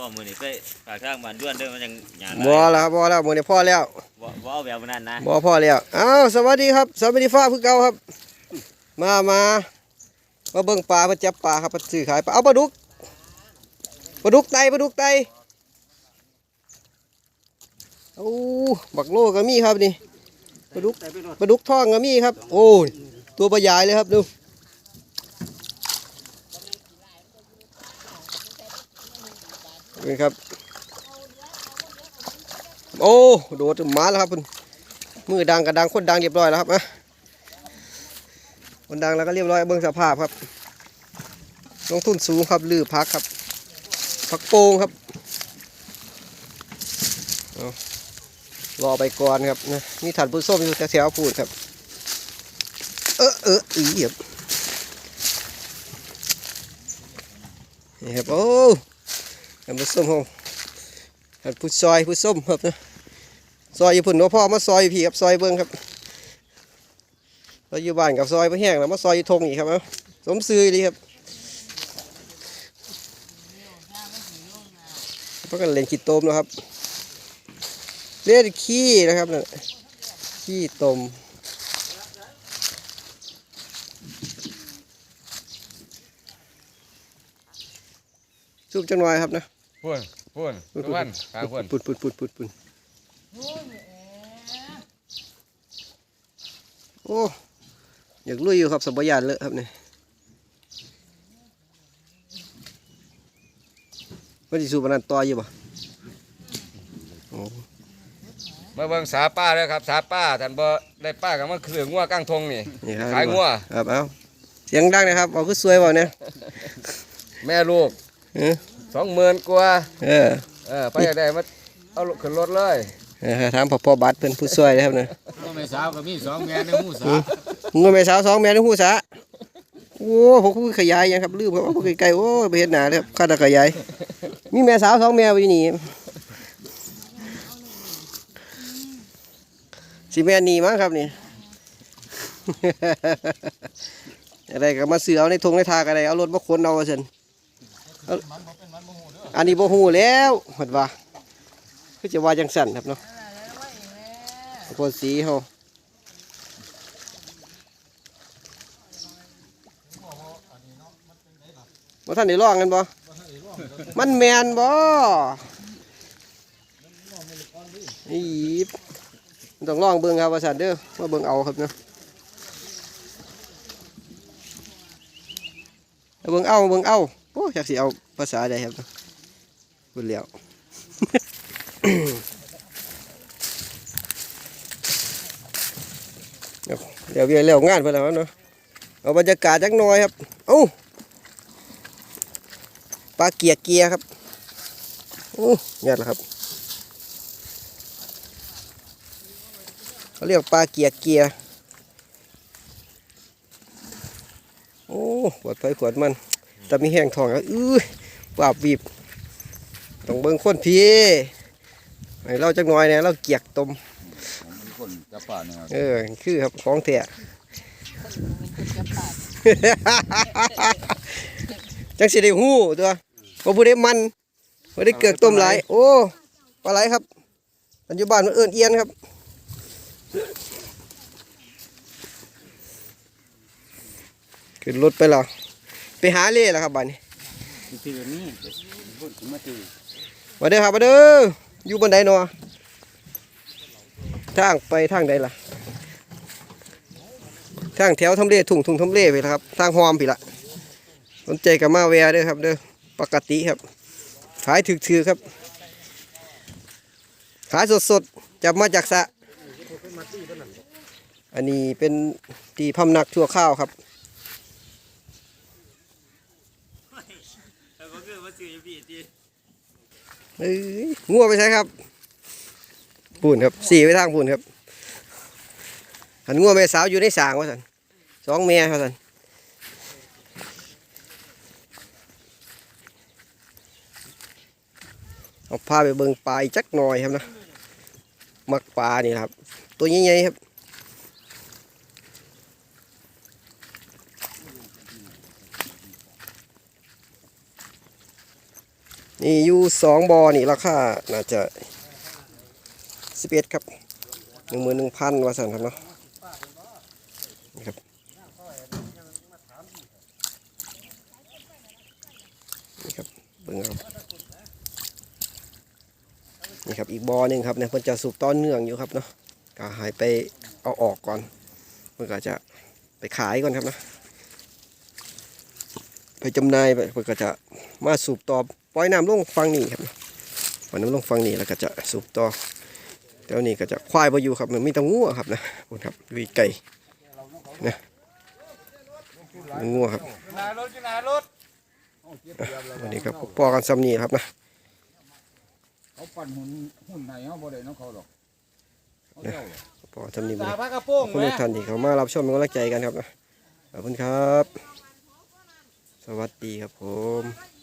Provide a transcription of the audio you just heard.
บ่มือนี่ไปฝากทางบ้านด้วนเด้อมันยังหยาดบ่แล้วครับบ่แล้วมื้อนี้พ่อแล้วบ่บ่เอาแบบนั้นนะบ่พ่อแล้วอ้าวสวัสดีครับสวัสดีฟ้าคือเก่าครับ มามามาเบิ่งปลามาจับปลาครับมาซื้อขายปลาเอาปลาดุกปลาดุกไตปลาดุกไตโอ้บักโลก็มีครับนี่ปลาดุกปลาดุกทองก็มีครับ โอ้ยตัวปลาใหญ่เลยครับดู นี่ครับ โอ้โดดมาแล้วครับเพิ่นมือดังกระดังคนดังเรียบร้อยแล้วครับอะคนดังแล้วก็เรียบร้อยเบิ่งสภาพครับ ลงทุนสูงครับลือพักครับ พักโป่งครับเอารอไปก่อนครับนะมีถันผู้ส้มอยู่แถวๆพูดครับ เออเอออีเหี้ยบนี่ครับโอ้ันผู้ส้มของถันผู้ซอยผู้ส้มครับนะซอยอยู่พุ่นว่าพ่อมาซอยพี่ครับซอยเบิ้งครับเราอยู่บ้านกับซอยไปแห้งแล้วมาซอยอยู่ทงอีกครับเอาสมซื้อเลยครับเพราะกันเล่นขี้ตมนะครับ เล่นขี้นะครับนั่นขี้ตมซุปจังหน่อยครับนะ พุ่นพุ่นทุกวันทางพุ่นปุ่นปุ่นปุ่นปุ่นปุ่นโอ้อยากลุยอยู่ครับสมบยานเลอะครับเนี่ยว่าจะสูบอันนั้นต่ออยู่ป่ะโอ้มาเบิ่งสาป้าเลยครับสาป้าท่านบ่ได้ป้ากับมันคืองัวกลางทงนี่นี่ครับขายงัวครับเอาเสียงดังนะครับเอาคือสวยเปล่าเนี่ยแม่ลูกเออ สองหมื่นกว่าเออเออไปอยากได้มาเอาขึ้นรถเลยเออถามพ่อพ่อบัตรเป็นผู้ช่วยนะครับเนี่ยก็ไม่สาวก็มีสองแม่ในหูสาเงินแม่สาวสองแม่ในหูสะโอ้ผมคือขยายยังครับลืมครับเอาไปไกลๆโอ้ไปเห็นหนาเลยครับข้าตะขยายมีแม่สาวสองแม่อยู่นี่สิแม่นี่มั้งครับนี่อะไรก็มาเสือเอาในทงในทากอะไรเอารถมาขนเอาเช่นเอันนี้บ่ฮู้แล้วเห็นว่าคือจะว่าจังสั่นครับเนาะโคนสีเฮาบ่ท่านได้ลองกันบ่มันแมนบ่อีบต้องลองเบิ่งครับว่าซั่นเด้อว่าเบิ่งเอาครับเนาะเอาเบิ่งเอาเบิ่งเอา อ้จักสิเอาภาษาใดครับพูดแล้วเดี๋ยวเดี๋ยเรียวงานเพิ่นแล้วเนาะเอาบรรยากาศจักหน่อยครับเอ้าปลาเกียร์เกียร์ครับโอ้ยอดแล้วครับเขาเรียกปลาเกียร์เกียร์โอ้ปวดไฟขวดมัน แต่มีแห้งทองแล้วอื้อบาบบีบต้องเบิ่งคนพี่ให้เราจักหน่อยเนี่ยเราเกียกตมคนจะป่าเนี่ยเออคือครับของแท้จังสิได้หู้ตัวบ่ผู้ได้มันบ่ได้เกือกต้มหลายโอ้ปลาไหลครับปัจจุบันมันเอิ้นเอียนครับขึ้นรถไปแล้ว ไปหาเล่แล้วครับบ้านนี้ตื่นนี่พูดมาตื่นมาเด้อครับมาเด้ออยู่บนไดเนาะทางไปทางใดล่ะ ทางแถวทำเลทุ่งทุ่งทำเลไปแล้วครับ ทางหอมพี่ละสนใจกับมาแวร์เด้อครับเด้อปกติครับ ขายถือๆครับ ขายสดๆจับมาจากสระอันนี้เป็นตีพำนักชั่วข้าวครับ แต่ก็คือว่าซื้ออยู่พี่ที่ เอ้ยงัวไปใช้ครับปุ่นครับสี่ไปทางปุ่นครับหันงัวแม่สาวอยู่ในสางว่าสันสองแม่ว่าสันเอาพาไปเบิ่งปลาอีกจักหน่อยครับนะมักปลานี่ครับ ตัวใหญ่ๆครับ นี่อยู่สองบอนี่ราคาน่าจะสิบเอ็ดครับหนึ่งหมื่นหนึ่งพันว่าสันครับเนาะนี่ครับนี่ครับเบิ่งครับนี่ครับอีกบอหนึ่งครับเนี่ยเพิ่นจะสูบต้อนเนื่องอยู่ครับเนาะก็หายไปเอาออกก่อนเพิ่นก็จะไปขายก่อนครับนะไปจำหน่ายไปเพิ่นก็จะมาสูบต่อ ปล่อยน้ำลงฟังนี่ครับปล่อยน้ำลงฟังนี่แล้วก็จะสูบต่อแต่วันนี้ก็จะควายไปอยู่ครับมันมีแตังัวครับนะคุณครับวีไก่นะงัวครับนายรถอยู่นายรถวันนี้ครับพอกันซ้ำนี่ครับนะเขาปั่นหุ่นหุ่นไหนเขาบ่ได้น้องเขาหรอกเขาเจ้าพอซ้ำนี่ไปตาเลยพระกระโปรงขอบคุณทุกท่านที่เข้ามารับชมเป็นกำลังใจกันครับนะขอบคุณครับ สวัสดีครับผม